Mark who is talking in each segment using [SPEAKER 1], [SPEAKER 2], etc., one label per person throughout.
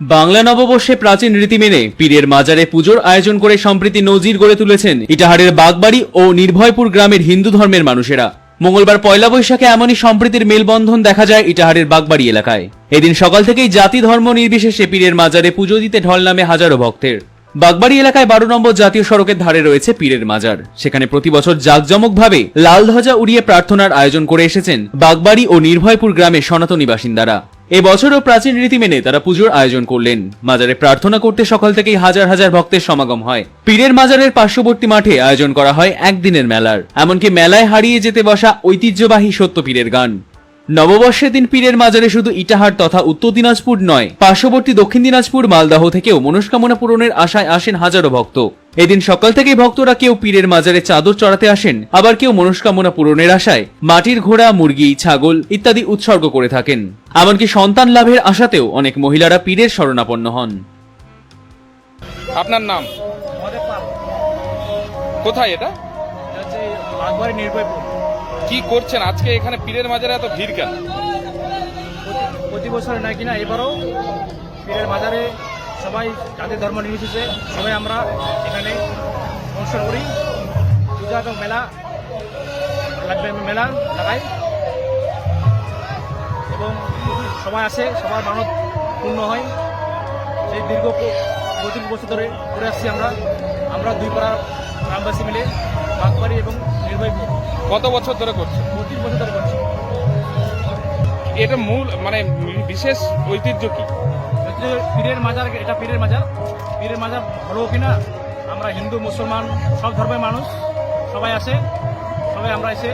[SPEAKER 1] বাংলা নববর্ষে প্রাচীন রীতি মেনে পীরের মাজারে পুজোর আয়োজন করে সম্প্রীতি নজির গড়ে তুলেছেন ইটাহারের বাগবাড়ি ও নির্ভয়পুর গ্রামের হিন্দু ধর্মের মানুষেরা। মঙ্গলবার পয়লা বৈশাখে এমনই সম্প্রীতির মেলবন্ধন দেখা যায় ইটাহারের বাগবাড়ি এলাকায়। এদিন সকাল থেকেই জাতি ধর্ম নির্বিশেষে পীরের মাজারে পুজো দিতে ঢল নামে হাজারো ভক্তের। বাগবাড়ি এলাকায় বারো নম্বর জাতীয় সড়কের ধারে রয়েছে পীরের মাজার। সেখানে প্রতি বছর জাঁকজমকভাবে লাল ধ্বজা উড়িয়ে প্রার্থনার আয়োজন করে এসেছেন বাগবাড়ি ও নির্ভয়পুর গ্রামের সনাতনী বাসিন্দারা। এবছরও প্রাচীন রীতি মেনে তারা পুজোর আয়োজন করলেন। মাজারে প্রার্থনা করতে সকাল থেকেই হাজার হাজার ভক্তের সমাগম হয়। পীরের মাজারের পার্শ্ববর্তী মাঠে আয়োজন করা হয় একদিনের মেলার। এমনকি মেলায় হারিয়ে যেতে বসা ঐতিহ্যবাহী সত্য পীরের গান। নববর্ষের দিন পীরের মাজারে শুধু ইটাহার তথা উত্তর দিনাজপুর নয়, পার্শ্ববর্তী দক্ষিণ দিনাজপুর, মালদাহ থেকেও মনস্কামনা পূরণের আশায় আসেন হাজারো ভক্ত। এদিন সকাল থেকেই ভক্তরা কেউ পীরের মাজারে চাদর চড়াতে আসেন আবার কেউ মনস্কামনা পূরণের আশায় মাটির ঘোড়া মুরগি ছাগল ইত্যাদি উৎসর্গ করে থাকেন। এমনকি সন্তান লাভের আশাতেও অনেক মহিলারা পীরের শরণাপন্ন হন।
[SPEAKER 2] আপনার নাম? কোথায় এটা? কি করছেন? আজকে এখানে পীরের মাজারে এত ভিড় কেন?
[SPEAKER 3] প্রতি- বছর নয় কিনা এবারও পীরের মাজারে সবাই জাতির ধর্ম নির্বিশেষে সবাই আমরা এখানে অনুষ্ঠান করি। পূজা এবং মেলা লাগবে মেলা লাগাই। এবং সবাই আসে সবার মানত পূর্ণ হয়। সেই দীর্ঘ পঁচিশ বছর ধরে করে আসছি আমরা। আমরা দুই পাড়ার গ্রামবাসী মিলে বাগবাড়ি এবং নির্ভয়পুর
[SPEAKER 2] কত বছর ধরে করছেন
[SPEAKER 3] পঁচিশ বছর ধরে করছি।
[SPEAKER 2] এটা মূল মানে বিশেষ ঐতিহ্য কি?
[SPEAKER 3] পীরের মাজার এটা পীরের মাজার। পীরের মাজার ভালো কিনা? আমরা হিন্দু মুসলমান সব ধর্মের মানুষ সবাই আসে। সবাই আমরা এসে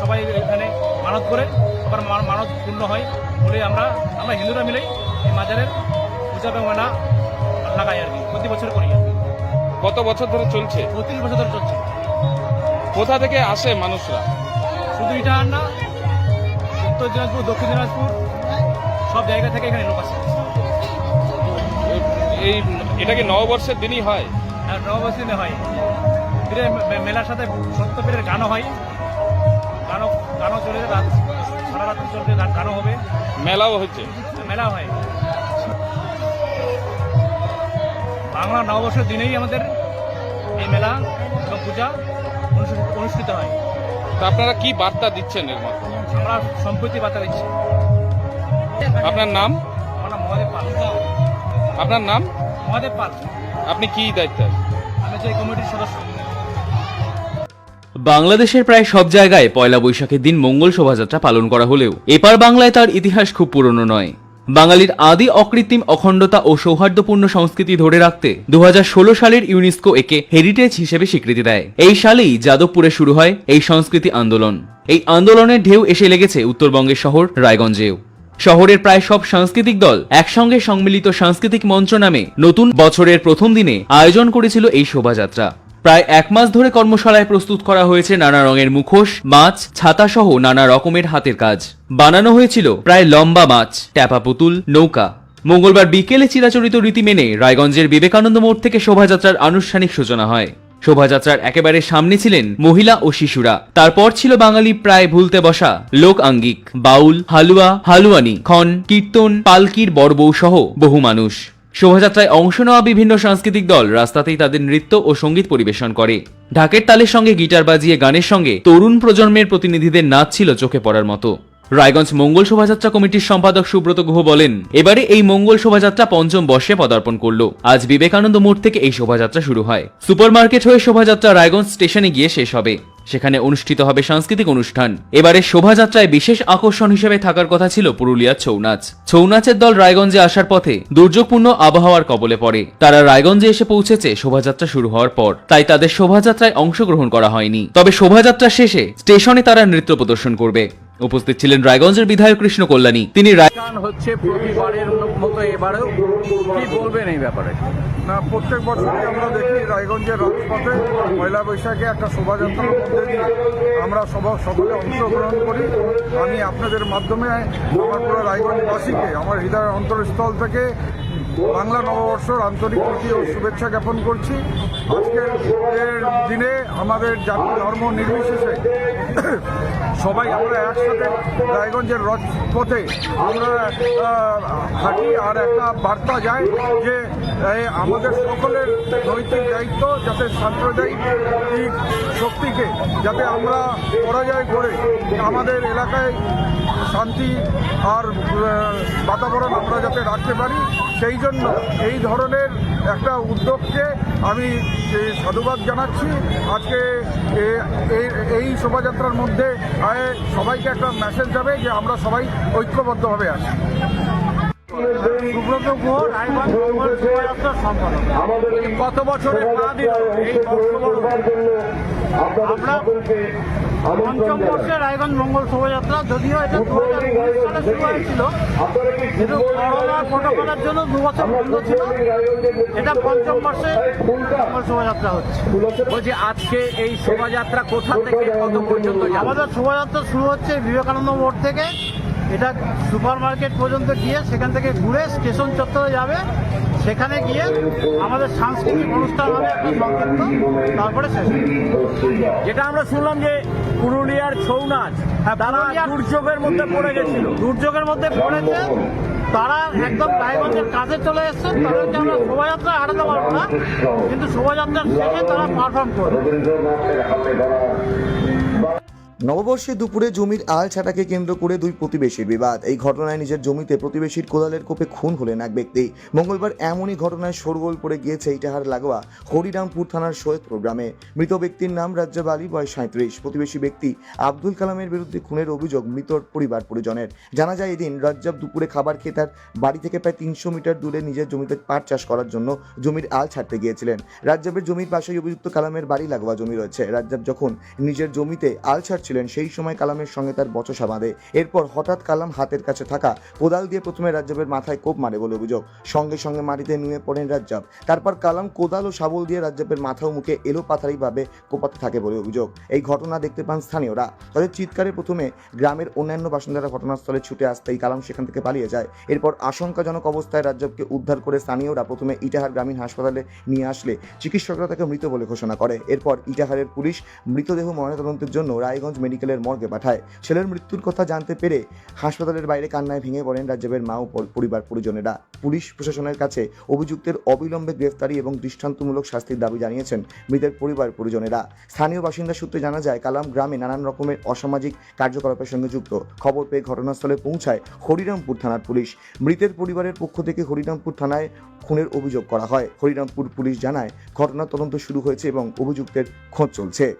[SPEAKER 3] সবাই এখানে মানত করে সবার মানত পূর্ণ হয় বলে আমরা আমরা হিন্দুরা মিলেই এই মাজারের পূজা এবং মেলা লাগাই আর কি প্রতি বছর করি
[SPEAKER 2] কত বছর ধরে চলছে?
[SPEAKER 3] পঁচিশ বছর ধরে চলছে।
[SPEAKER 2] কোথা থেকে আসে মানুষরা?
[SPEAKER 3] শুধু এটা আর না উত্তর দিনাজপুর দক্ষিণ দিনাজপুর সব জায়গা থেকে এখানে লোক আসে।
[SPEAKER 2] এই এটা কি নববর্ষের দিনই হয়?
[SPEAKER 3] আর নববর্ষ দিনে হয়। পীরের মেলার সাথে সত্য গানও হয়। গানও গানও চলে রাত সারা রাত চলবে গানও হবে।
[SPEAKER 2] মেলাও হচ্ছে।
[SPEAKER 3] মেলা হয়। বাংলা নববর্ষের দিনেই আমাদের এই মেলা এবং পূজা অনুষ্ঠিত অনুষ্ঠিত হয়।
[SPEAKER 2] তা আপনারা কি বার্তা দিচ্ছেন এর মধ্যে?
[SPEAKER 3] আমরা সম্প্রতি বার্তা দিচ্ছি।
[SPEAKER 2] আপনার নাম?
[SPEAKER 3] আমার নাম মহাদেব পাল।
[SPEAKER 2] আপনার নাম?
[SPEAKER 3] মহাদেব পাল।
[SPEAKER 2] আপনি কি দায়িত্ব?
[SPEAKER 3] আমি হচ্ছে কমিটির সদস্য।
[SPEAKER 1] বাংলাদেশের প্রায় সব জায়গায় পয়লা বৈশাখের দিন মঙ্গল শোভাযাত্রা পালন করা হলেও এপার বাংলায় তার ইতিহাস খুব পুরনো নয়। বাঙালির আদি অকৃত্রিম অখণ্ডতা ও সৌহার্দ্যপূর্ণ সংস্কৃতি ধরে রাখতে দু হাজার ষোলো সালের ইউনেস্কো একে হেরিটেজ হিসেবে স্বীকৃতি দেয়। এই সালেই যাদবপুরে শুরু হয় এই সংস্কৃতি আন্দোলন। এই আন্দোলনের ঢেউ এসে লেগেছে উত্তরবঙ্গের শহর রায়গঞ্জেও। শহরের প্রায় সব সাংস্কৃতিক দল একসঙ্গে সম্মিলিত সাংস্কৃতিক মঞ্চ নামে নতুন বছরের প্রথম দিনে আয়োজন করেছিল এই শোভাযাত্রা। প্রায় এক মাস ধরে কর্মশালায় প্রস্তুত করা হয়েছে নানা রঙের মুখোশ, মাছ, ছাতা সহ নানা রকমের হাতের কাজ। বানানো হয়েছিল প্রায় লম্বা মাছ, ট্যাপা পুতুল, নৌকা। মঙ্গলবার বিকেলে চিরাচরিত রীতি মেনে রায়গঞ্জের বিবেকানন্দ মোড় থেকে শোভাযাত্রার আনুষ্ঠানিক সূচনা হয়। শোভাযাত্রার একেবারে সামনে ছিলেন মহিলা ও শিশুরা। তারপর ছিল বাঙালি প্রায় ভুলতে বসা লোক আঙ্গিক, বাউল, হালুয়া, হালুয়ানি, খন, কীর্তন, পালকির বড়বউ সহ বহু মানুষ। শোভাযাত্রায় অংশ নেওয়া বিভিন্ন সাংস্কৃতিক দল রাস্তাতেই তাদের নৃত্য ও সংগীত পরিবেশন করে। ঢাকের তালের সঙ্গে গিটার বাজিয়ে গানের সঙ্গে তরুণ প্রজন্মের প্রতিনিধিদের নাচ ছিল চোখে পড়ার মতো। রায়গঞ্জ মঙ্গল শোভাযাত্রা কমিটির সম্পাদক সুব্রত গুহ বলেন, এবারে এই মঙ্গল শোভাযাত্রা পঞ্চম বর্ষে পদার্পণ করল। আজ বিবেকানন্দ মোড় থেকে এই শোভাযাত্রা শুরু হয়। সুপারমার্কেট হয়ে শোভাযাত্রা রায়গঞ্জ স্টেশনে গিয়ে শেষ হবে। সেখানে অনুষ্ঠিত হবে সাংস্কৃতিক অনুষ্ঠান। এবারে শোভাযাত্রায় বিশেষ আকর্ষণ হিসেবে থাকার কথা ছিল পুরুলিয়ার ছৌ নাচ ছৌ নাচের দল রায়গঞ্জে আসার পথে দুর্যোগপূর্ণ আবহাওয়ার কবলে পড়ে। তারা রায়গঞ্জে এসে পৌঁছেছে শোভাযাত্রা শুরু হওয়ার পর। তাই তাদের শোভাযাত্রায় অংশগ্রহণ করা হয়নি। তবে শোভাযাত্রা শেষে স্টেশনে তারা নৃত্য প্রদর্শন করবে। উপস্থিত ছিলেন রায়গঞ্জের বিধায়ক কৃষ্ণ কল্যাণী। তিনি
[SPEAKER 4] হচ্ছে প্রতিবারের মতো এবারেও। কি বলবেন এই ব্যাপারে?
[SPEAKER 5] না প্রত্যেক বছরই আমরা দেখি রায়গঞ্জের রাজপথে পয়লা বৈশাখে একটা শোভাযাত্রার মধ্যে দিয়ে আমরা সব সকলে অংশগ্রহণ করি। আমি আপনাদের মাধ্যমে আমার পুরো রায়গঞ্জবাসীকে আমার হৃদয়ের অন্তরস্থল থেকে বাংলা নববর্ষর আন্তরিক প্রীতি ও শুভেচ্ছা জ্ঞাপন করছি। আজকের দিনে আমাদের জাতি ধর্ম নির্বিশেষে সবাই আমরা একসাথে রায়গঞ্জের রথ পথে আমরা হাঁটি আর একটা বার্তা যায় যে আমাদের সকলের নৈতিক দায়িত্ব যাতে সাম্প্রদায়িক শক্তিকে যাতে আমরা পরাজয় করে আমাদের এলাকায় শান্তি আর বাতাবরণ আমরা যাতে রাখতে পারি। সেই জন্য এই ধরনের একটা উদ্যোগকে আমি সাধুবাদ জানাচ্ছি। আজকে এ- এই- এই শোভাযাত্রার মধ্যে সবাইকে একটা মেসেজ যাবে যে আমরা সবাই ঐক্যবদ্ধভাবে আছি।
[SPEAKER 6] কত বছরের পা দিল এই বর্ষবরণ।
[SPEAKER 7] আমরা পঞ্চম বর্ষে রায়গঞ্জ মঙ্গল শোভাযাত্রা যদিও এটা দু হাজার উনিশ সালে শুরু হয়েছিল কিন্তু করোনা প্রোটোকলের জন্য দু বছর বন্ধ ছিল। এটা পঞ্চম বর্ষে মঙ্গল শোভাযাত্রা হচ্ছে।
[SPEAKER 6] বলছি আজকে এই শোভাযাত্রা কোথা থেকে কত পর্যন্ত
[SPEAKER 7] আমাদের শোভাযাত্রা শুরু হচ্ছে বিবেকানন্দ মোড় থেকে। এটা সুপার মার্কেট পর্যন্ত গিয়ে সেখান থেকে ঘুরে স্টেশন চত্বরে যাবে। সেখানে গিয়ে আমাদের সাংস্কৃতিক অনুষ্ঠান হবে একটা সংক্ষিপ্ত তারপরে শেষ
[SPEAKER 6] যেটা আমরা শুনলাম যে পুরুলিয়ার ছৌ নাচ
[SPEAKER 7] হ্যাঁ,
[SPEAKER 6] তারা দুর্যোগের মধ্যে পড়ে গেছিল।
[SPEAKER 7] দুর্যোগের মধ্যে পড়েছে। তারা একদম রায়গঞ্জের কাছে চলে এসছে। তাদেরকে আমরা শোভাযাত্রা হারাতে পারব না। কিন্তু শোভাযাত্রার শেষে তারা পারফর্ম করবে।
[SPEAKER 8] নববর্ষে দুপুরে জমির আল ছাটাকে কেন্দ্র করে দুই প্রতিবেশীর বিবাদ। এই ঘটনায় নিজের জমিতে প্রতিবেশীর কোদালের কোপে খুন হলেন এক ব্যক্তি। মঙ্গলবার এমনই ঘটনায় শোরগোল পড়ে গিয়েছে ইটাহার লাগোয়া হরিরামপুর থানার সৈয়দপুর গ্রামে। মৃত ব্যক্তির নাম রাজ্জাব আলী, বয়স সাঁত্রিশ প্রতিবেশী ব্যক্তি আব্দুল কালামের বিরুদ্ধে খুনের অভিযোগ মৃতর পরিবার পরিজনের। জানা যায় এদিন রাজ্জাব দুপুরে খাবার খেয়ে তার বাড়ি থেকে প্রায় তিনশো মিটার দূরে নিজের জমিতে পাট চাষ করার জন্য জমির আল ছাড়তে গিয়েছিলেন। রাজ্জাবের জমির পাশেই অভিযুক্ত কালামের বাড়ি লাগোয়া জমি রয়েছে। রাজ্জাব যখন নিজের জমিতে আল ছাড়ছিলেন সেই সময় কালামের সঙ্গে তার বচসা বাঁধে। এরপর হঠাৎ কালাম হাতের কাছে থাকা কোদাল দিয়ে প্রথমে রাজ্জাবের মাথায় কোপ মারে বলে অভিযোগ। সঙ্গে সঙ্গে মাটিতে নুয়ে পড়েন রাজ্জাব। তারপর কালাম কোদাল ও শাবল দিয়ে রাজ্জাবের মাথা ও মুখে এলো পাথারিভাবে কোপাতে থাকে বলে অভিযোগ। এই ঘটনা দেখতে পান স্থানীয়রা। তাদের চিৎকারে প্রথমে গ্রামের অন্যান্য বাসিন্দারা ঘটনাস্থলে ছুটে আসতেই কালাম সেখান থেকে পালিয়ে যায়। এরপর আশঙ্কাজনক অবস্থায় রাজ্জাবকে উদ্ধার করে স্থানীয়রা প্রথমে ইটাহার গ্রামীণ হাসপাতালে নিয়ে আসলে চিকিৎসকরা তাকে মৃত বলে ঘোষণা করে। এরপর ইটাহারের পুলিশ মৃতদেহ ময়নাতদন্তের জন্য রায়গঞ্জ মেডিকেলের মর্গে পাঠায়। ছেলের মৃত্যুর কথা জানতে পেরে হাসপাতালের বাইরে কান্নায় ভেঙে পড়েন রাজ্যের মা ও পর- পরিবার পরিজনেরা। পুলিশ প্রশাসনের কাছে অভিযুক্তের অবিলম্বে গ্রেফতারি এবং দৃষ্টান্তমূলক শাস্তির দাবি জানিয়েছেন মৃতের পরিবার পরিজনেরা। স্থানীয় বাসিন্দা সূত্রে জানা যায়, কালাম গ্রামে নানান রকমের অসামাজিক কার্যকলাপের সঙ্গে যুক্ত। খবর পেয়ে ঘটনাস্থলে পৌঁছায় হরিরামপুর থানার পুলিশ। মৃতের পরিবারের পক্ষ থেকে হরিরামপুর থানায় খুনের অভিযোগ করা হয়। হরিরামপুর পুলিশ জানায় ঘটনার তদন্ত শুরু হয়েছে এবং অভিযুক্তের খোঁজ চলছে।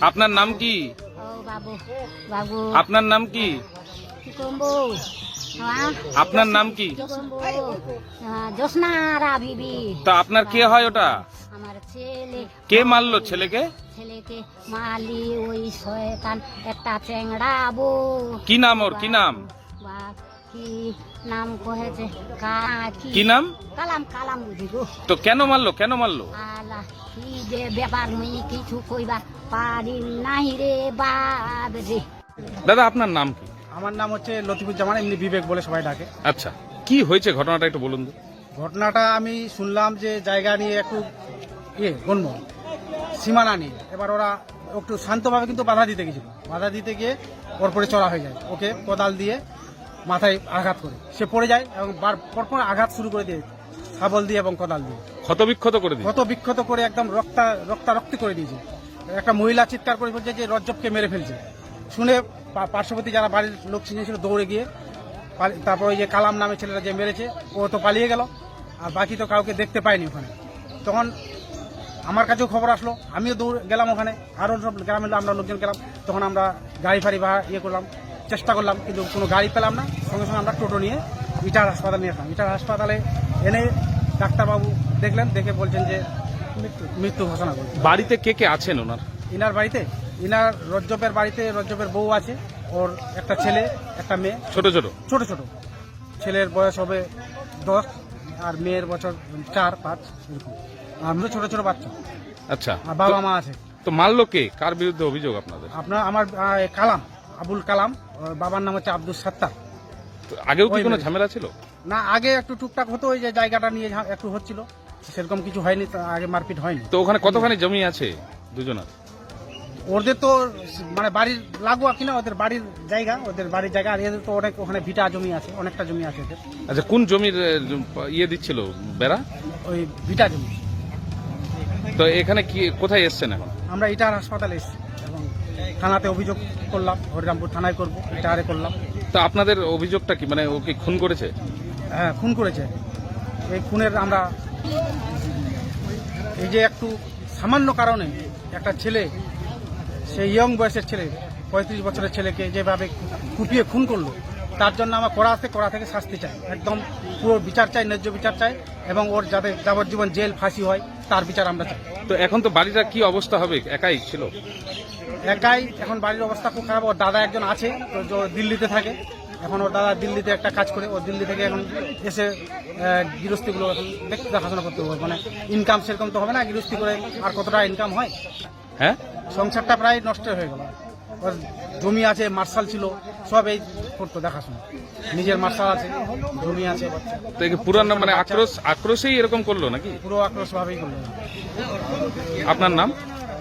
[SPEAKER 2] আপনার নাম কি? আপনার নাম কি?
[SPEAKER 9] হ্যাঁ।
[SPEAKER 2] আপনার নাম কি?
[SPEAKER 9] হ্যাঁ,
[SPEAKER 2] তা আপনার কে হয় ওটা?
[SPEAKER 9] আমার ছেলে।
[SPEAKER 2] কে মারলো ছেলেকে?
[SPEAKER 9] ছেলেকে মালি ওই শয়তান একটা
[SPEAKER 2] কি নাম ওর? কি নাম?
[SPEAKER 9] কি নাম কহেছে কা কি?
[SPEAKER 2] কি নাম?
[SPEAKER 9] কালাম কালাম বুঝি গো।
[SPEAKER 2] তো কেন মারলো কেন মারলো?
[SPEAKER 9] আলা কি যে ব্যাপার মুই কিছু কইবা পারি নাহি রে বাদ রে।
[SPEAKER 2] দাদা আপনার নাম কি?
[SPEAKER 7] আমার নাম হচ্ছে লতিফুজ্জামান এমনি বিবেক বলে সবাই ডাকে।
[SPEAKER 2] আচ্ছা কি হয়েছে ঘটনাটা একটু বলুন তো।
[SPEAKER 7] ঘটনাটা আমি শুনলাম যে জায়গা নিয়ে একটু ইয়ে গণ্য। সীমানা নিয়ে। এবার ওরা একটু শান্তভাবে কিন্তু বাধা দিতে গেছিল। বাধা দিতে গিয়ে ওর পরে চড়া হয়ে যায়। ওকে কোদাল দিয়ে মাথায় আঘাত করে। সে পড়ে যায় এবং বার পরপর আঘাত শুরু করে দিয়ে শাবল দিয়ে এবং কোদাল দিয়ে।
[SPEAKER 2] ক্ষতবিক্ষত করে দিন
[SPEAKER 7] ক্ষত বিক্ষত করে একদম রক্তা রক্তারক্তি করে দিয়েছে। একটা মহিলা চিৎকার করে বলছে যে রজ্জবকে মেরে ফেলছে। শুনে পার্শ্ববর্তী যারা বাড়ির লোক ছিল দৌড়ে গিয়ে তারপর ওই যে কালাম নামে ছেলেটা যে মেরেছে ও তো পালিয়ে গেল। আর বাকি তো কাউকে দেখতে পাইনি ওখানে। তখন আমার কাছেও খবর আসলো আমিও দৌড়ে গেলাম ওখানে। আরও সব গ্রামের আমরা লোকজন গেলাম। তখন আমরা গাড়ি ফাড়ি বা ইয়ে করলাম। চেষ্টা করলাম কিন্তু কোনো গাড়ি পেলাম না। সঙ্গে সঙ্গে আমরা টোটো নিয়ে ইটার হাসপাতাল নিয়ে আসলাম। ইটার হাসপাতালে এনে ডাক্তারবাবু দেখলেন দেখে বলছেন যে মৃত্যু মৃত্যু ঘোষণা করছে।
[SPEAKER 2] বাড়িতে কে কে আছেন ওনার?
[SPEAKER 7] ইনার বাড়িতে ইনার রজ্জবের বাড়িতে রজ্জবের বউ আছে ওর একটা ছেলে একটা মেয়ে।
[SPEAKER 2] ছোট ছোট?
[SPEAKER 7] ছোট ছোট। ছেলের বয়স হবে দশ আর মেয়ের বছর চার পাঁচ এরকম। আমরা ছোট ছোট বাচ্চা।
[SPEAKER 2] আচ্ছা।
[SPEAKER 7] বাবা মা আছে।
[SPEAKER 2] তো মারলো কে? কার বিরুদ্ধে অভিযোগ আপনাদের?
[SPEAKER 7] আপনার আমার কালাম। আবুল কালাম বাবার নাম হচ্ছে আব্দুল সাত্তার।
[SPEAKER 2] আগেও কি কোনো ঝামেলা ছিল?
[SPEAKER 7] না আগে একটু টুকটাক হতো ওই যে জায়গাটা নিয়ে একটু হচ্ছিল। সেরকম কিছু হয়নি আগে মারপিট হয়নি।
[SPEAKER 2] তো ওখানে কতখানি জমি আছে দুজনের?
[SPEAKER 10] ওদের তো মানে বাড়ির লাগোয়া কিনা ওদের বাড়ির জায়গা ওদের বাড়ির জায়গা আর এদের তো অনেক ওখানে ভিটা জমি আছে অনেকটা জমি আছে ওদের।
[SPEAKER 2] আচ্ছা কোন জমির ইয়ে দিচ্ছিল বেড়া?
[SPEAKER 10] ওই ভিটা জমি।
[SPEAKER 2] তো এখানে কি কোথায় এসছেন এখন?
[SPEAKER 10] আমরা ইটার হাসপাতালে এসেছি। থানাতে অভিযোগ করলাম হরিরামপুর থানায় করব ইটারে করলাম।
[SPEAKER 2] তো আপনাদের অভিযোগটা কি? মানে ওকে খুন করেছে?
[SPEAKER 10] হ্যাঁ খুন করেছে। এই খুনের আমরা এই যে একটু সামান্য কারণে একটা ছেলে সেই ইয়ং বয়সের ছেলে পঁয়ত্রিশ বছরের ছেলেকে যেভাবে কুপিয়ে খুন করল তার জন্য আমার কড়া আছে কড়া থেকে শাস্তি চাই। একদম পুরো বিচার চাই ন্যায্য বিচার চাই এবং ওর যাতে যাবজ্জীবন জেল ফাঁসি হয় তার বিচার আমরা চাই।
[SPEAKER 2] তো এখন তো বাড়িটা কি অবস্থা হবে? একাই ছিল?
[SPEAKER 10] একাই এখন বাড়ির অবস্থা খুব খারাপ। ওর দাদা একজন আছে তো দিল্লিতে থাকে। এখন ওর দাদা দিল্লিতে একটা কাজ করে ওর দিল্লি থেকে এখন এসে গৃহস্থীগুলো এখন দেখতে দেখাশোনা করতে হবে। মানে ইনকাম সেরকম তো হবে না গৃহস্থী করে আর কতটা ইনকাম হয়?
[SPEAKER 2] হ্যাঁ?
[SPEAKER 10] সংসারটা প্রায় নষ্ট হয়ে গেল। ওর জমি আছে মার্শাল ছিল সব এই করতো দেখাশোনা। নিজের মার্শাল আছে জমি আছে।
[SPEAKER 2] তো পুরানো মানে আক্রোশ আক্রোশেই এরকম করল নাকি?
[SPEAKER 10] পুরো আক্রোশ ভাবেই করল।
[SPEAKER 2] আপনার নাম?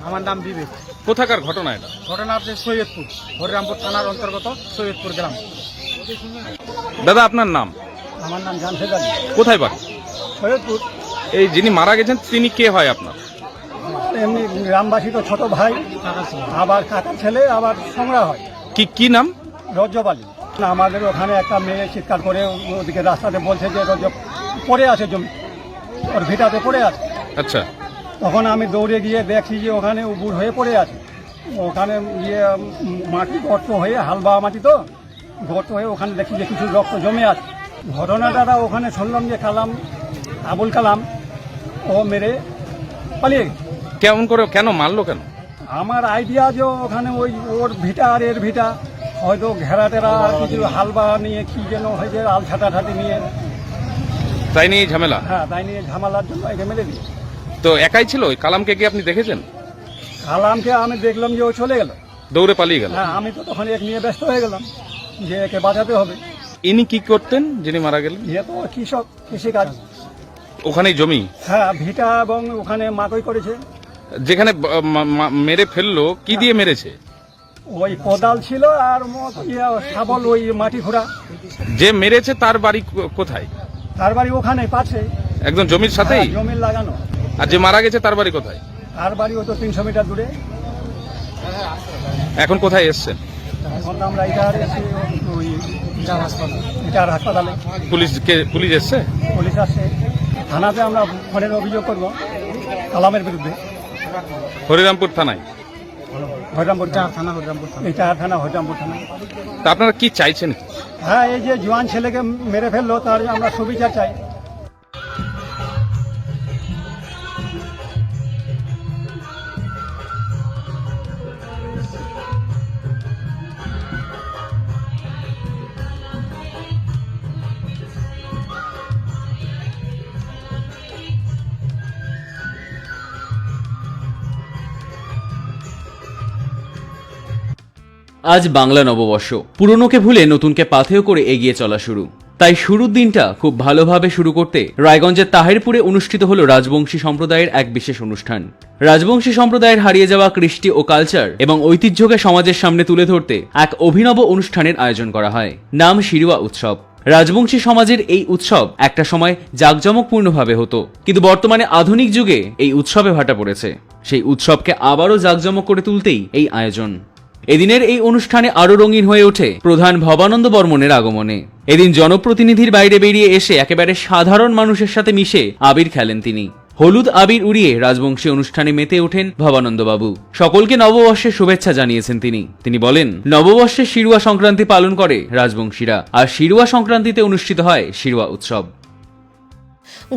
[SPEAKER 10] আমার নাম বিবেক।
[SPEAKER 2] কোথাকার ঘটনা এটা?
[SPEAKER 10] ঘটনা হচ্ছে সৈয়দপুর হরিরামপুর থানার অন্তর্গত সৈয়দপুর গ্রাম।
[SPEAKER 2] দাদা আপনার নাম?
[SPEAKER 10] আমার নাম আলী
[SPEAKER 2] কোথায় বাড়ি?
[SPEAKER 10] সৈয়দপুর।
[SPEAKER 2] এই যিনি মারা গেছেন তিনি কে হয় আপনার?
[SPEAKER 10] এমনি গ্রামবাসী তো ছোট ভাই আবার কাকা ছেলে আবার সংগ্রহ হয়।
[SPEAKER 2] কি কি নাম?
[SPEAKER 10] রজ্জবালি আমাদের ওখানে একটা মেয়ে চিৎকার করে ওদিকে রাস্তাতে বলছে যে রজ্জ পড়ে আছে জমি। ওর ভিটাতে পড়ে আছে।
[SPEAKER 2] আচ্ছা।
[SPEAKER 10] তখন আমি দৌড়ে গিয়ে দেখি যে ওখানে উবুর হয়ে পড়ে আছে। ওখানে গিয়ে মাটি গর্ত হয়ে হালবা মাটি তো গর্ত হয়ে ওখানে দেখি যে কিছু রক্ত জমে আছে। ঘটনাটা ওখানে শুনলাম যে কালাম আবুল কালাম ও মেরে পালিয়ে গেছে।
[SPEAKER 2] কেমন করে কেন মারলো কেন?
[SPEAKER 10] আমার আইডিয়া যে ওখানে ওই ওর ভিটা আর এর ভিটা হয়তো ঘেরা টেরা আর কিছু হালবা নিয়ে কি যেন হয়েছে আল ছাটাছাটি নিয়ে।
[SPEAKER 2] তাই নিয়ে ঝামেলা?
[SPEAKER 10] হ্যাঁ তাই নিয়ে ঝামেলার জন্য একে মেরে দিই
[SPEAKER 2] তো একাই ছিল? ওই কালামকে কি আপনি দেখেছেন?
[SPEAKER 10] কালামকে আমি দেখলাম যে ও চলে গেল।
[SPEAKER 2] দৌড়ে পালিয়ে গেল।
[SPEAKER 10] হ্যাঁ আমি তো তখন এক নিয়ে ব্যস্ত হয়ে গেলাম যে একে বাঁচাতে হবে।
[SPEAKER 2] ইনি কি করতেন যিনি মারা গেলেন?
[SPEAKER 10] ইয়ে তো কৃষক কৃষিকাজ।
[SPEAKER 2] ওখানেই জমি?
[SPEAKER 10] হ্যাঁ ভিটা এবং ওখানে মাকই করেছে।
[SPEAKER 2] যেখানে মেরে ফেলল কি দিয়ে মেরেছে?
[SPEAKER 10] ওই কোদাল ছিল আর শাবল ওই মাটি ঘোড়া।
[SPEAKER 2] যে মেরেছে তার বাড়ি কোথায়?
[SPEAKER 10] তার বাড়ি ওখানে পাশে।
[SPEAKER 2] একদম জমির সাথেই?
[SPEAKER 10] হ্যাঁ, জমির লাগানো।
[SPEAKER 2] আর যে মারা গেছে তার বাড়ি কোথায়?
[SPEAKER 10] তার বাড়ি ওই তো তিনশো মিটার দূরে।
[SPEAKER 2] এখন কোথায় এসছেন?
[SPEAKER 10] এখন আমরা ইটার হাসপাতাল
[SPEAKER 2] পুলিশ পুলিশ এসছে?
[SPEAKER 10] পুলিশ আসছে থানাতে আমরা ফোনের অভিযোগ করব কালামের বিরুদ্ধে।
[SPEAKER 2] হরিরামপুর থানায়?
[SPEAKER 10] হরিরামপুর থানা হরিরামপুর থানা। চার থানা হরিরামপুর থানা।
[SPEAKER 2] তা আপনারা কি চাইছেন?
[SPEAKER 10] হ্যাঁ এই যে জোয়ান ছেলেকে মেরে ফেলল তার আমরা সুবিধা চাই।
[SPEAKER 1] আজ বাংলা নববর্ষ। পুরনোকে ভুলে নতুনকে পাথেয় করে এগিয়ে চলা শুরু। তাই শুরুর দিনটা খুব ভালোভাবে শুরু করতে রায়গঞ্জের তাহেরপুরে অনুষ্ঠিত হলো রাজবংশী সম্প্রদায়ের এক বিশেষ অনুষ্ঠান। রাজবংশী সম্প্রদায়ের হারিয়ে যাওয়া কৃষ্টি ও কালচার এবং ঐতিহ্যকে সমাজের সামনে তুলে ধরতে এক অভিনব অনুষ্ঠানের আয়োজন করা হয়। নাম শিরুয়া উৎসব। রাজবংশী সমাজের এই উৎসব একটা সময় জাঁকজমকপূর্ণভাবে হতো, কিন্তু বর্তমানে আধুনিক যুগে এই উৎসবে ভাটা পড়েছে। সেই উৎসবকে আবারও জাঁকজমক করে তুলতেই এই আয়োজন। এদিনের এই অনুষ্ঠানে আরও রঙিন হয়ে ওঠে প্রধান ভবানন্দ বর্মনের আগমনে। এদিন জনপ্রতিনিধির বাইরে বেরিয়ে এসে একেবারে সাধারণ মানুষের সাথে মিশে আবির খেলেন তিনি। হলুদ আবির উড়িয়ে রাজবংশী অনুষ্ঠানে মেতে ওঠেন ভবানন্দ বাবু সকলকে নববর্ষের শুভেচ্ছা জানিয়েছেন তিনি। তিনি বলেন, নববর্ষের শিরুয়া সংক্রান্তি পালন করে রাজবংশীরা, আর শিরুয়া সংক্রান্তিতে অনুষ্ঠিত হয় শিরুয়া উৎসব।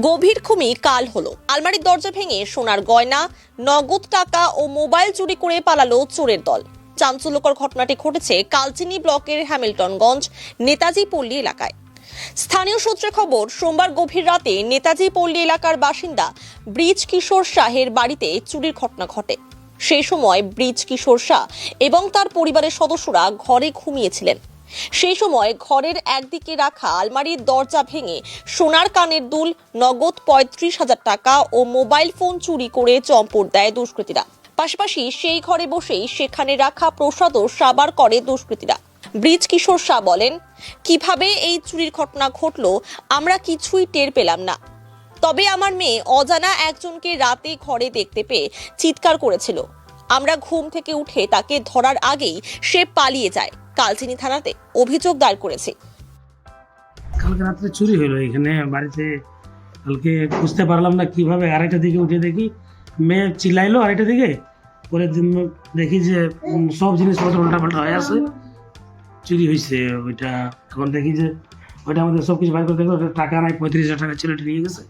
[SPEAKER 11] গভীর খুমি কাল হলো। আলমারির দরজা ভেঙে সোনার গয়না, নগদ টাকা ও মোবাইল চুরি করে পালালো চোরের দল। চাঞ্চল্যকর ঘটনাটি ঘটেছে কালচিনি ব্লকের হ্যামিল্টনগঞ্জ, নেতাজি পল্লী এলাকায়। স্থানীয় সূত্রে খবর, সোমবার গভীর রাতে নেতাজি পল্লী এলাকার বাসিন্দা ব্রিজ কিশোর শাহের বাড়িতে চুরির ঘটনা ঘটে। সেই সময় ব্রিজ কিশোর শাহ এবং তার পরিবারের সদস্যরা ঘরে ঘুমিয়েছিলেন। সেই সময় ঘরের একদিকে রাখা আলমারির দরজা ভেঙে সোনার কানের দুল, নগদ পঁয়ত্রিশ হাজার টাকা ও মোবাইল ফোন চুরি করে চম্পট দেয় দুষ্কৃতীরা। পাশাপাশি সেই ঘরে বসেই সেখানে রাখা প্রসাদও সাবার করে দুষ্কৃতীরা। ব্রিজ কিশোর শাহ বলেন, কীভাবে এই চুরির ঘটনা ঘটলো, আমরা কিছুই টের পেলাম না। তবে আমার মেয়ে অজানা একজনকে রাতে ঘরে দেখতে পেয়ে চিৎকার করেছিল। আমরা ঘুম থেকে উঠে তাকে ধরার আগেই সে পালিয়ে যায় কালচিনি থানাতে অভিযোগ দায়ের করেছে।
[SPEAKER 12] কালকে রাত্রে চুরি হলো এখানে, বাড়িতে কালকে বুঝতে পারলাম না কীভাবে আড়াইটা দিকে উঠে দেখি, মেয়ে চিল্লাইলো আড়াইটা দিকে। পরে দিন- দেখি যে সব জিনিসপত্র উল্টা পাল্টা হয়ে আছে। চুরি হয়েছে ওইটা। তখন দেখি যে, ওইটা আমাদের সব কিছু বাইর করে দেখল টাকা নাই, পঁয়ত্রিশ হাজার টাকা ছিল নিয়ে গেছে।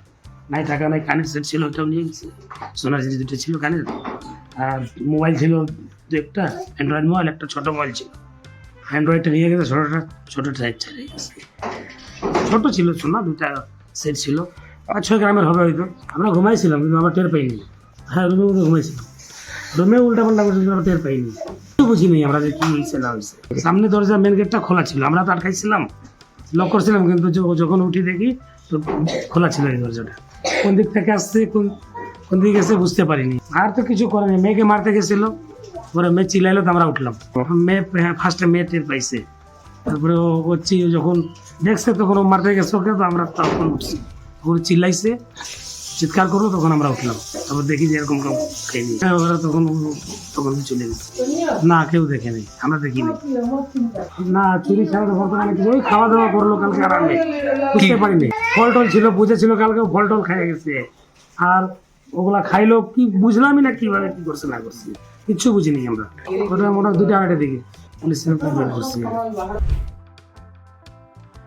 [SPEAKER 12] নাই টাকা নাই, কানের সেট ছিল ওটাও নিয়ে গেছে। সোনার জিনিস দুটো ছিল কানের। আর মোবাইল ছিল দু একটা, অ্যান্ড্রয়েড মোবাইল, একটা ছোট মোবাইল ছিল। অ্যান্ড্রয়েডটা নিয়ে গেছে, ছোটোটা ছোটোটা ছেড়ে গেছে। ছোট ছিল সোনা দুটা সেট ছিল। পাঁচ ছয় গ্রামের হবে হয়তো। আমরা ঘুমাইছিলাম, কিন্তু আমরা টের পাইনি। হ্যাঁ রুমে মধ্যে ঘুমাইছিলাম। রুমে উল্টা পাল্টা করছে আমরা টের পাইনি। কিছু বুঝিনি আমরা যে কি হয়েছে না হয়েছে সামনে দরজা মেন গেটটা খোলা ছিল, আমরা তো আটকাইছিলাম। লক করছিলাম, কিন্তু যখন উঠি দেখি, তো খোলা ছিল এই দরজাটা। কোন দিক থেকে আসছে, কোন কোন দিকে গেছে বুঝতে পারিনি। আর তো কিছু করেনি মেয়েকে মারতে গেছিল, পরে মেয়ে চিলাইলো তো আমরা উঠলাম। মেয়ে ফার্স্টে মেয়ে টের পাইছে। তারপরে হচ্ছে, যখন দেখছে, তখন ও মারতে গেছে ওকে, তো আমরা তখন উঠছি। ওর চিল্লাইছে। চিৎকার করল তখন আমরা উঠলাম। তারপর দেখি যে এরকম কেউ খাইনি হ্যাঁ, ওরা তখন তখন চলে গেছে। না কেউ দেখেনি। আমরা দেখিনি। না চুরি ছাড়া বর্তমানে কিছু ওই খাওয়া দাওয়া করল কালকে আর আমি বুঝতে পারিনি। ফল টল ছিল বুঝে ছিল কালকে ফল টল খাই গেছে। আর ওগুলা খাইলো কি বুঝলামই না কীভাবে কি করছে না করছে। কিচ্ছু বুঝিনি আমরা। ওটা মোটামুটি দুটা আড়াইটা দিকে পুলিশের কমপ্লেন করছি।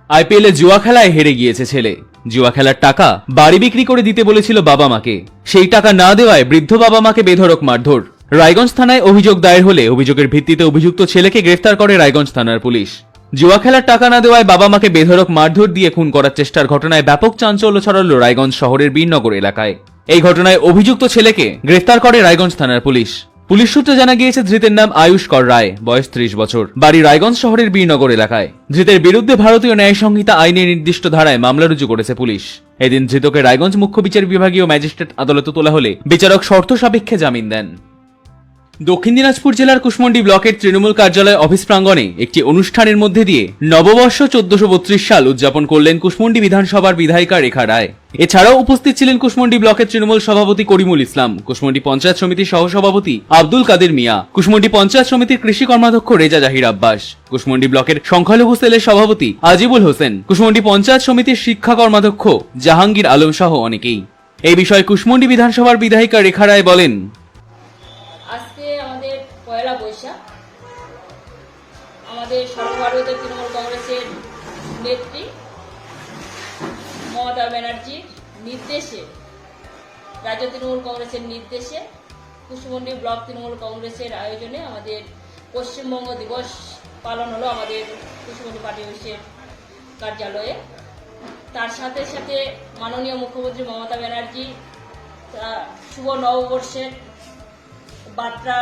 [SPEAKER 1] আইপিএলে জুয়া খেলায় হেরে গিয়েছে ছেলে। জুয়া খেলার টাকা বাড়ি বিক্রি করে দিতে বলেছিল বাবা মাকে। সেই টাকা না দেওয়ায় বৃদ্ধ বাবা মাকে বেধড়ক মারধর। রায়গঞ্জ থানায় অভিযোগ দায়ের হলে অভিযোগের ভিত্তিতে অভিযুক্ত ছেলেকে গ্রেফতার করে রায়গঞ্জ থানার পুলিশ। জুয়া খেলার টাকা না দেওয়ায় বাবা মাকে বেধড়ক মারধর দিয়ে খুন করার চেষ্টার ঘটনায় ব্যাপক চাঞ্চল্য ছড়ালো রায়গঞ্জ শহরের বীরনগর এলাকায়। এই ঘটনায় অভিযুক্ত ছেলেকে গ্রেফতার করে রায়গঞ্জ থানার পুলিশ। পুলিশ সূত্রে জানা গিয়েছে, ধৃতের নাম আয়ুষ কর রায়, বয়স ত্রিশ বছর। বাড়ি রায়গঞ্জ শহরের বীরনগর এলাকায়। ধৃতের বিরুদ্ধে ভারতীয় ন্যায় সংহিতা আইনে নির্দিষ্ট ধারায় মামলা রুজু করেছে পুলিশ। এদিন ধৃতকে রায়গঞ্জ মুখ্য বিচার বিভাগীয় ম্যাজিস্ট্রেট আদালতে তোলা হলে বিচারক শর্ত সাপেক্ষে জামিন দেন। দক্ষিণ দিনাজপুর জেলার কুশমন্ডি ব্লকের তৃণমূল কার্যালয় অফিস প্রাঙ্গণে একটি অনুষ্ঠানের মধ্যে দিয়ে নববর্ষ চোদ্দশো বত্রিশ সাল উদযাপন করলেন কুশমন্ডি বিধানসভার বিধায়িকা রেখা রায়। এছাড়াও উপস্থিত ছিলেন কুশমন্ডি ব্লকের তৃণমূল সভাপতি করিমুল ইসলাম, কুশমন্ডি পঞ্চায়েত সমিতির সহসভাপতি আব্দুল কাদের মিয়া, কুশমন্ডি পঞ্চায়েত সমিতির কৃষি কর্মাধ্যক্ষ রেজা জাহির আব্বাস, কুশমন্ডি ব্লকের সংখ্যালঘু সেলের সভাপতি আজিবুল হোসেন, কুশমন্ডি পঞ্চায়েত সমিতির শিক্ষা কর্মাধ্যক্ষ জাহাঙ্গীর আলম সহ অনেকেই। এই বিষয়ে কুশমন্ডি বিধানসভার বিধায়িকা রেখা রায় বলেন
[SPEAKER 13] আমাদের সর্বভারতীয় তৃণমূল কংগ্রেসের নেত্রী মমতা ব্যানার্জির নির্দেশে, রাজ্য তৃণমূল কংগ্রেসের নির্দেশে কুশমন্ডি ব্লক তৃণমূল কংগ্রেসের আয়োজনে আমাদের পশ্চিমবঙ্গ দিবস পালন হলো আমাদের কুশমন্ডি পার্টি অফিসের কার্যালয়ে। তার সাথে সাথে মাননীয় মুখ্যমন্ত্রী মমতা ব্যানার্জি শুভ নববর্ষের বার্তা,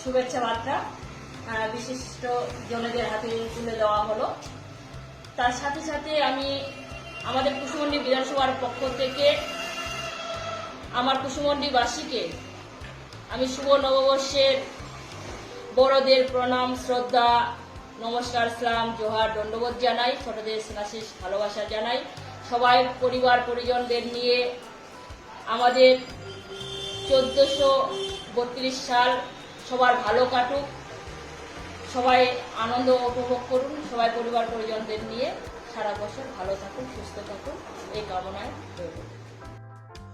[SPEAKER 13] শুভেচ্ছা বার্তা বিশিষ্ট জনদের হাতে তুলে দেওয়া হলো। তার সাথে সাথে আমি আমাদের কুসুমন্ডি বিধানসভার পক্ষ থেকে আমার কুসুমন্ডিবাসীকে আমি শুভ নববর্ষের বড়দের প্রণাম, শ্রদ্ধা, নমস্কার, সালাম, জোহার, দণ্ডবোধ জানাই, ছোটদের স্নেহাশিস ভালোবাসা জানাই। সবাই পরিবার, পরিজনদের নিয়ে আমাদের চোদ্দোশো বত্রিশ সাল সবার ভালো কাটুক। সবাই আনন্দ উপভোগ করুন, সবাই পরিবার পরিজনদের নিয়ে সারা বছর ভালো থাকুন, সুস্থ থাকুন, এই কামনায় রইল।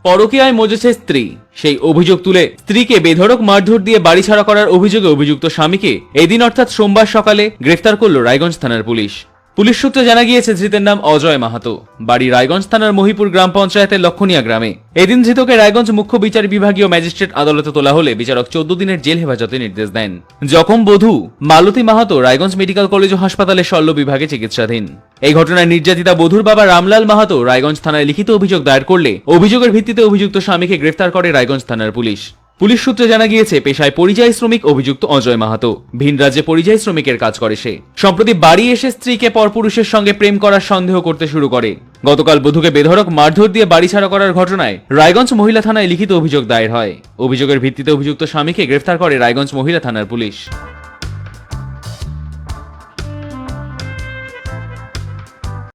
[SPEAKER 1] পরকীয়ায় মজেছে স্ত্রী। সেই অভিযোগ তুলে স্ত্রীকে বেধড়ক মারধর দিয়ে বাড়ি ছাড়া করার অভিযোগে অভিযুক্ত স্বামীকে এদিন অর্থাৎ সোমবার সকালে গ্রেফতার করল রায়গঞ্জ থানার পুলিশ। পুলিশ সূত্রে জানা গিয়েছে, ধৃতের নাম অজয় মাহাতো। বাড়ি রায়গঞ্জ থানার মহিপুর গ্রাম পঞ্চায়েতের লক্ষণিয়া গ্রামে। এদিন ধৃতকে রায়গঞ্জ মুখ্য বিচার বিভাগীয় ম্যাজিস্ট্রেট আদালতে তোলা হলে বিচারক চোদ্দ দিনের জেল হেফাজতে নির্দেশ দেন। জখম বধূ, মালতী মাহাতো, রায়গঞ্জ মেডিকেল কলেজ ও হাসপাতালে শল্য বিভাগে চিকিৎসাধীন। এই ঘটনায় নির্যাতিতা বধূর বাবা রামলাল মাহাতো রায়গঞ্জ থানায় লিখিত অভিযোগ দায়ের করলে অভিযোগের ভিত্তিতে অভিযুক্ত স্বামীকে গ্রেফতার করে রায়গঞ্জ থানার পুলিশ। পুলিশ সূত্রে জানা গিয়েছে, পেশায় পরিযায়ী শ্রমিক অভিযুক্ত অজয় মাহাতো। ভিন রাজ্যে পরিযায়ী শ্রমিকের কাজ করে সে। সম্প্রতি বাড়ি এসে স্ত্রীকে পরপুরুষের সঙ্গে প্রেম করার সন্দেহ করতে শুরু করে। গতকাল বধুকে বেধরক মারধর দিয়ে বাড়ি ছাড়া করার ঘটনায় রায়গঞ্জ মহিলা থানায় লিখিত অভিযোগ দায়ের হয়। অভিযোগের ভিত্তিতে অভিযুক্ত স্বামীকে গ্রেফতার করে রায়গঞ্জ মহিলা থানার পুলিশ।